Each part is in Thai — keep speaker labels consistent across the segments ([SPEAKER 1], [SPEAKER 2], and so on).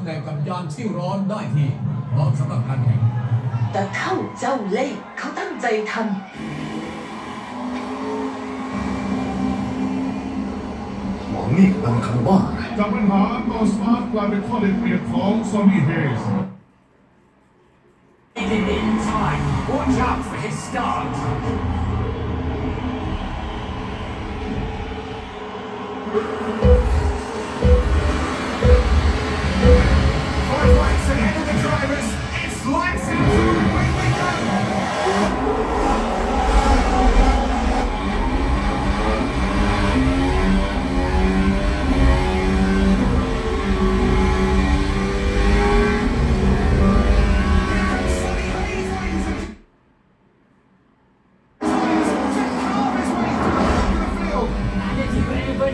[SPEAKER 1] ำแหน่งกับยานที่ร้อนได้ที่พร้อมสำหรับการแข่ง
[SPEAKER 2] แต่เท่าเจ้าเล่ห์เขาตั้งใจท
[SPEAKER 3] หมอนี่มันคำว่าอะไร
[SPEAKER 4] จากปัญหาต่อสมาร์ทกลายเป็นข้อได้เปรียบของซอนนี่เฮส
[SPEAKER 5] Even in time, watch out for his start.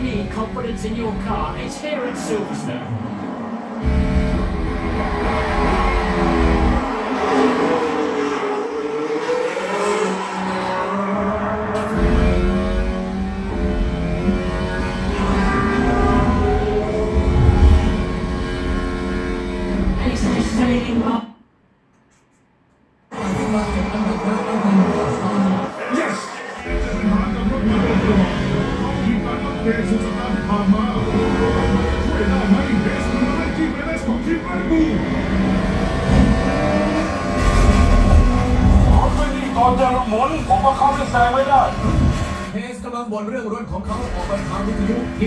[SPEAKER 5] Need confidence in your car, is here at Silverstone. He's just
[SPEAKER 1] สุ
[SPEAKER 4] ดสัปดาห์ที่ผ่านมาช่วยได้ไหมเบสมันมาได้ที่เบสของทีมแรดบูล
[SPEAKER 6] ขอไม่ดีก่อนจะหมุนผมว่าเขาไม่แซงไม่ได้
[SPEAKER 1] เทสกำลังบ่นเรื่องรถของเขาออกไปทางวิทยุผิป